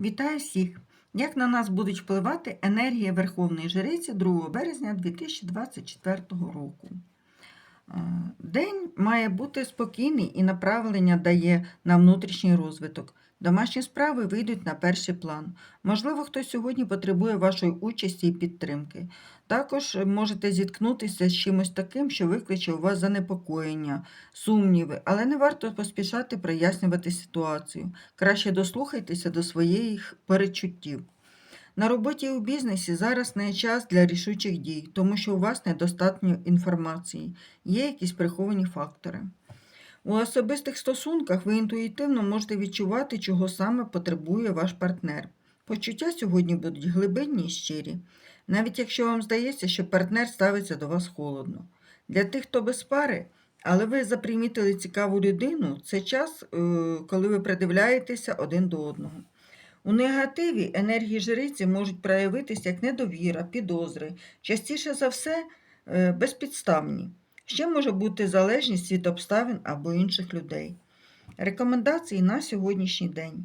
Вітаю всіх! Як на нас будуть впливати енергія Верховної Жриці 2 березня 2024 року? Е, День має бути спокійний і направлення дає на внутрішній розвиток. Домашні справи вийдуть на перший план. Можливо, хтось сьогодні потребує вашої участі і підтримки. Також можете зіткнутися з чимось таким, що викличе у вас занепокоєння, сумніви, але не варто поспішати прояснювати ситуацію. Краще дослухайтеся до своїх перечуттів. На роботі і у бізнесі зараз не час для рішучих дій, тому що у вас недостатньо інформації, є якісь приховані фактори. У особистих стосунках ви інтуїтивно можете відчувати, чого саме потребує ваш партнер. Почуття сьогодні будуть глибинні і щирі, навіть якщо вам здається, що партнер ставиться до вас холодно. Для тих, хто без пари, але ви запримітили цікаву людину, це час, е, коли ви придивляєтеся один до одного. У негативі енергії жриці можуть проявитися як недовіра, підозри, частіше за все е, безпідставні. Ще може бути залежність від обставин або інших людей. Рекомендації на сьогоднішній день.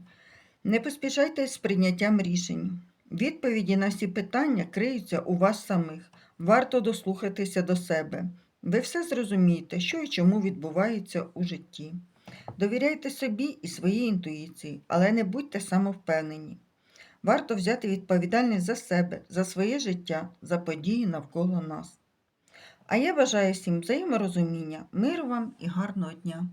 Не поспішайте з прийняттям рішень. Відповіді на всі питання криються у вас самих. Варто дослухатися до себе. Ви все зрозумієте, що і чому відбувається у житті. Довіряйте собі і своїй інтуїції, але не будьте самовпевнені. Варто взяти відповідальність за себе, за своє життя, за події навколо нас. А я бажаю всім взаєморозуміння, миру вам і гарного дня!